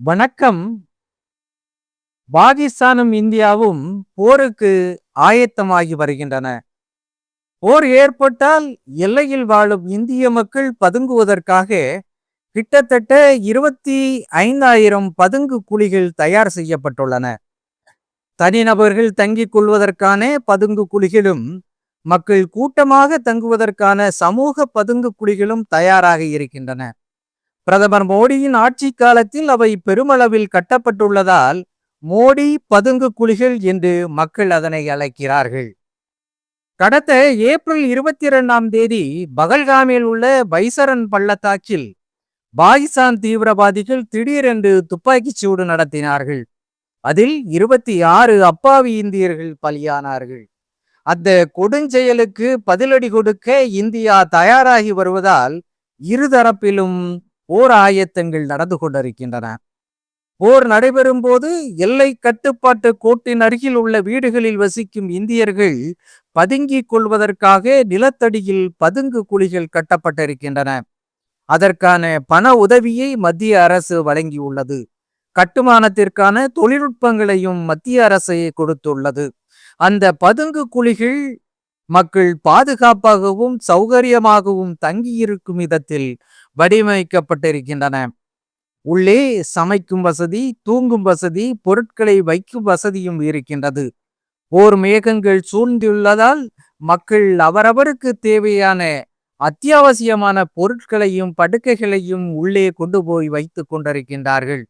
வணக்கம். பாகிஸ்தானும் இந்தியாவும் போருக்கு ஆயத்தமாகி வருகின்றன. போர் ஏற்பட்டால் எல்லையில் வாழும் இந்திய மக்கள் பதுங்குவதற்காக கிட்டத்தட்ட இருபத்தி ஐந்தாயிரம் பதுங்கு குழிகள் தயார் செய்யப்பட்டுள்ளன. தனிநபர்கள் தங்கிக் கொள்வதற்கான பதுங்கு குழிகளும் மக்கள் கூட்டமாக தங்குவதற்கான சமூக பதுங்கு குழிகளும் தயாராக இருக்கின்றன. பிரதமர் மோடியின் ஆட்சி காலத்தில் அவை பெருமளவில் கட்டப்பட்டுள்ளதால் மோடி பதுங்கு குழிகள் என்று மக்கள் அதனை அழைக்கிறார்கள். கடந்த ஏப்ரல் இருபத்தி இரண்டாம் தேதி பகல்காமில் உள்ள பைசரன் பள்ளத்தாக்கில் பாகிஸ்தான் தீவிரவாதிகள் திடீரென்று துப்பாக்கிச் சூடு நடத்தினார்கள். அதில் இருபத்தி ஆறு அப்பாவி இந்தியர்கள் பலியானார்கள். அந்த கொடுஞ்செயலுக்கு பதிலடி கொடுக்க இந்தியா தயாராகி வருவதால் இருதரப்பிலும் போர் ஆயத்தங்கள் நடந்து கொண்டிருக்கின்றன. போர் நடைபெறும் போது எல்லை கட்டுப்பாட்டு கோட்டின் அருகில் உள்ள வீடுகளில் வசிக்கும் இந்தியர்கள் பதுங்கிக் கொள்வதற்காக நிலத்தடியில் பதுங்கு குழிகள் கட்டப்பட்டிருக்கின்றன. அதற்கான பண உதவியை மத்திய அரசு வழங்கியுள்ளது. கட்டுமானத்திற்கான தொழில்நுட்பங்களையும் மத்திய அரசு கொடுத்துள்ளது. அந்த பதுங்கு குழிகள் மக்கள் பாதுகாப்பாகவும் சௌகரியமாகவும் தங்கியிருக்கும் விதத்தில் வடிவமைக்கப்பட்டிருக்கின்றன. உள்ளே சமைக்கும் வசதி தூங்கும் வசதி பொருட்களை வைக்கும் வசதியும் இருக்கின்றது. ஓர் மேகங்கள் சூழ்ந்துள்ளதால் மக்கள் அவரவருக்கு தேவையான அத்தியாவசியமான பொருட்களையும் படுக்கைகளையும் உள்ளே கொண்டு போய் வைத்துக் கொண்டிருக்கின்றார்கள்.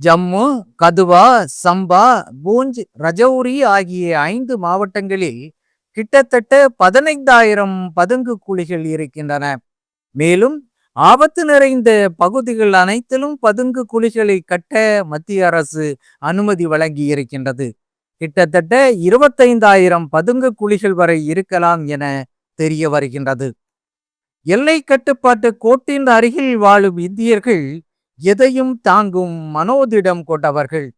ஜம்மு கதுவா சம்பா பூஞ்ச் ரஜௌரி ஆகிய ஐந்து மாவட்டங்களில் கிட்டத்தட்ட பதினைந்தாயிரம் பதுங்கு குழிகள் இருக்கின்றன. மேலும் ஆபத்து நிறைந்த பகுதிகள் அனைத்திலும் பதுங்கு குழிகளை கட்ட மத்திய அரசு அனுமதி வழங்கி இருக்கின்றது. கிட்டத்தட்ட இருபத்தைந்தாயிரம் பதுங்கு குழிகள் வரை இருக்கலாம் என தெரிய வருகின்றது. எல்லை கட்டுப்பாட்டு கோட்டின் அருகில் வாழும் இந்தியர்கள் எதையும் தாங்கும் மனோதிடம் கொண்டவர்கள்.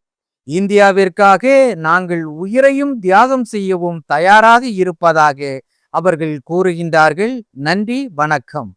இந்தியாவிற்காக நாங்கள் உயிரையும் தியாகம் செய்யவும் தயாராக இருப்பதாக அவர்கள் கூறுகின்றார்கள். நன்றி வணக்கம்.